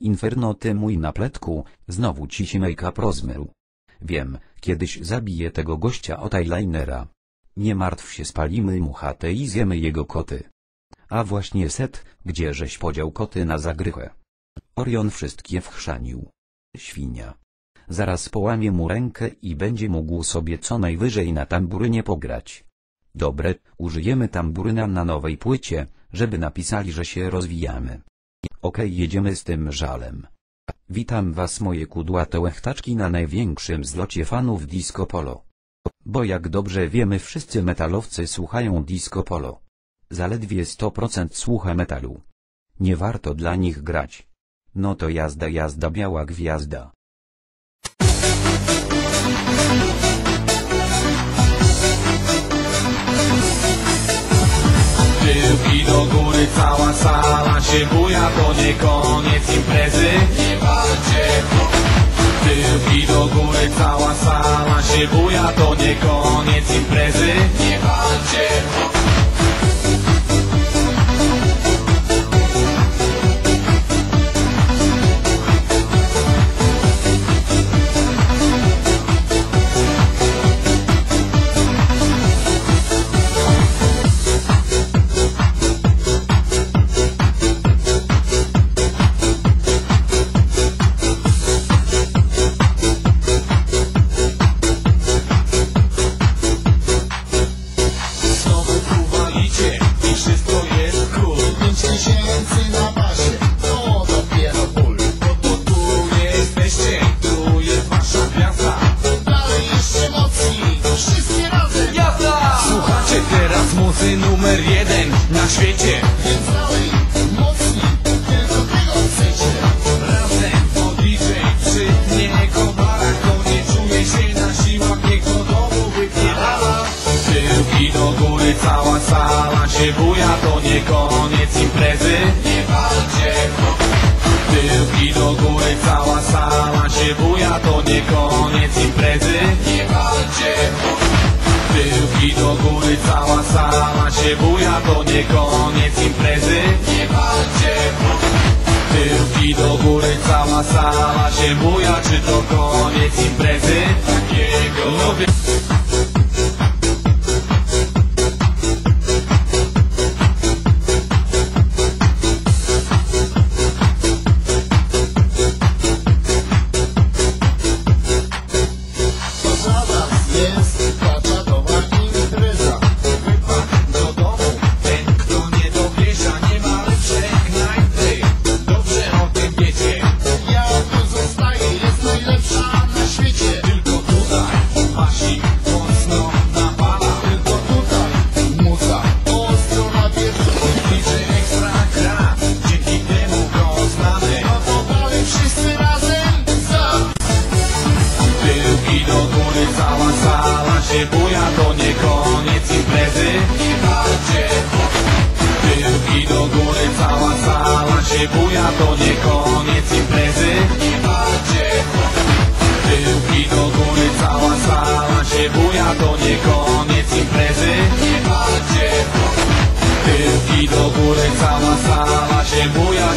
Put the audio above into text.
Inferno ty mój napletku, znowu ci się make-up rozmył. Wiem, kiedyś zabiję tego gościa od eyelinera. Nie martw się spalimy mu chatę i zjemy jego koty. A właśnie set, gdzie żeś podział koty na zagrychę. Orion wszystkie wchrzanił. Świnia. Zaraz połamie mu rękę i będzie mógł sobie co najwyżej na tamburynie pograć. Dobre, użyjemy tamburyna na nowej płycie, żeby napisali, że się rozwijamy. Okej, jedziemy z tym żalem. Witam was moje kudłate łechtaczki na największym zlocie fanów disco polo. Bo jak dobrze wiemy wszyscy metalowcy słuchają disco polo. Zaledwie 100% słucha metalu. Nie warto dla nich grać. No to jazda jazda biała gwiazda. Tyłki do góry, cała sala się buja To nie koniec imprezy. Nie walcie Tyłki do góry, cała sala. Się buja To nie koniec imprezy nie czuje się na wypierdala. Tyłki do góry, cała sala się buja To nie koniec imprezy, nie walcie Tyłki do góry, cała sala się buja To nie koniec imprezy, do góry, cała sala się buja To nie koniec imprezy, nie walcie Tyłki do góry, cała sala się buja Czy to koniec imprezy? Się buja To nie koniec imprezy, nie walcie Tyłki do góry, cała sala. Się buja To nie koniec imprezy, nie walcie Tyłki do góry, cała sala. Się buja To nie koniec imprezy, nie walcie Tyłki do góry, cała sala. Się buja